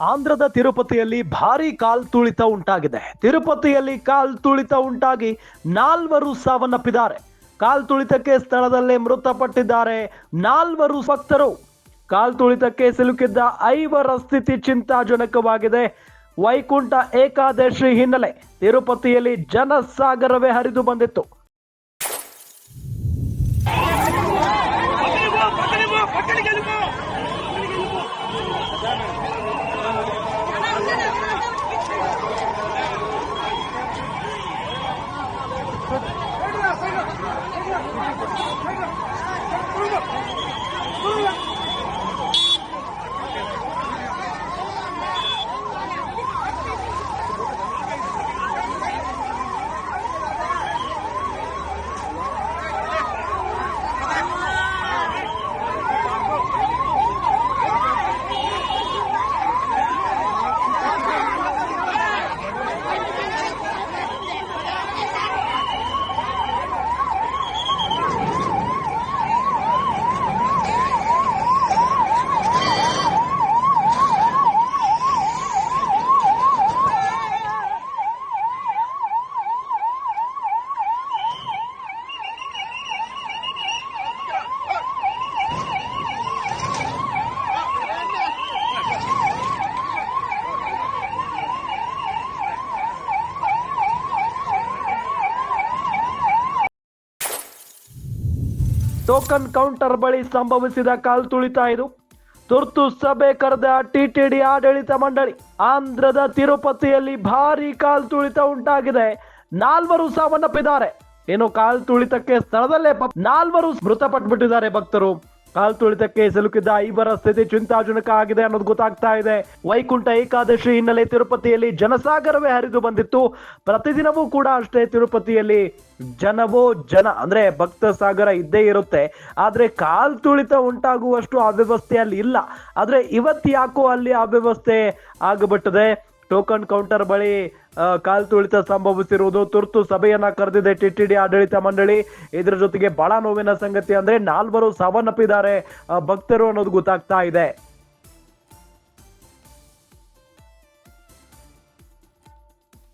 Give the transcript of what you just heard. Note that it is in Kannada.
ಆಂಧ್ರದ ತಿರುಪತಿಯಲ್ಲಿ ಭಾರಿ ಕಾಲ್ ತುಳಿತ ಉಂಟಾಗಿದೆ. ತಿರುಪತಿಯಲ್ಲಿ ಕಾಲ್ ತುಳಿತ ಉಂಟಾಗಿ ನಾಲ್ವರು ಸಾವನ್ನಪ್ಪಿದ್ದಾರೆ. ಕಾಲ್ ತುಳಿತಕ್ಕೆ ಸ್ಥಳದಲ್ಲೇ ಮೃತಪಟ್ಟಿದ್ದಾರೆ ನಾಲ್ವರು ಭಕ್ತರು. ಕಾಲ್ ತುಳಿತಕ್ಕೆ ಸಿಲುಕಿದ್ದ ಐವರ ಸ್ಥಿತಿ ಚಿಂತಾಜನಕವಾಗಿದೆ. ವೈಕುಂಠ ಏಕಾದಶಿ ಹಿನ್ನೆಲೆ ತಿರುಪತಿಯಲ್ಲಿ ಜನಸಾಗರವೇ ಹರಿದು ಬಂದಿತ್ತು. ಟೋಕನ್ ಕೌಂಟರ್ ಬಳಿ ಸಂಭವಿಸಿದ ಕಾಲ್ ತುಳಿತ ಇದು ತುರ್ತು ಸಭೆ ಕರೆದ ಟಿಟಿಡಿ ಆಡಳಿತ ಮಂಡಳಿ ಆಂಧ್ರದ ತಿರುಪತಿಯಲ್ಲಿ ಭಾರಿ ಕಾಲ್ ತುಳಿತ ಉಂಟಾಗಿದೆ. ನಾಲ್ವರು ಸಾವನ್ನಪ್ಪಿದ್ದಾರೆ. ಏನು ಕಾಲ್ ತುಳಿತಕ್ಕೆ ಸ್ಥಳದಲ್ಲೇ ನಾಲ್ವರು ಮೃತಪಟ್ಬಿಟ್ಟಿದ್ದಾರೆ ಭಕ್ತರು. ಕಾಲ್ ತುಳಿತಕ್ಕೆ ಸಿಲುಕಿದ್ದ ಐವರ ಸ್ಥಿತಿ ಚಿಂತಾಜನಕ ಆಗಿದೆ ಅನ್ನೋದು ಗೊತ್ತಾಗ್ತಾ ಇದೆ. ವೈಕುಂಠ ಏಕಾದಶಿ ಹಿನ್ನೆಲೆ ತಿರುಪತಿಯಲ್ಲಿ ಜನಸಾಗರವೇ ಹರಿದು ಬಂದಿತ್ತು. ಪ್ರತಿದಿನವೂ ಕೂಡ ಅಷ್ಟೇ ತಿರುಪತಿಯಲ್ಲಿ ಜನವೋ ಜನ ಅಂದ್ರೆ ಭಕ್ತ ಸಾಗರ ಇದ್ದೇ ಇರುತ್ತೆ. ಆದ್ರೆ ಕಾಲ್ ತುಳಿತ ಉಂಟಾಗುವಷ್ಟು ಅವ್ಯವಸ್ಥೆ ಅಲ್ಲಿ ಇಲ್ಲ. ಆದ್ರೆ ಇವತ್ತು ಯಾಕೋ ಅಲ್ಲಿ ಅವ್ಯವಸ್ಥೆ ಆಗಿಬಿಟ್ಟಿದೆ. ಟೋಕನ್ ಕೌಂಟರ್ ಬಳಿ ಕಾಲ್ ತುಳಿತ ಸಂಭವಿಸಿರುವುದು ತುರ್ತು ಸಭೆಯನ್ನ ಕರೆದಿದೆ ಟಿಟಿಡಿ ಆಡಳಿತ ಮಂಡಳಿ. ಇದರ ಜೊತೆಗೆ ಬಹಳ ನೋವಿನ ಸಂಗತಿ ಅಂದ್ರೆ ನಾಲ್ವರು ಸಾವನ್ನಪ್ಪಿದ್ದಾರೆ ಭಕ್ತರು ಅನ್ನೋದು ಗೊತ್ತಾಗ್ತಾ ಇದೆ.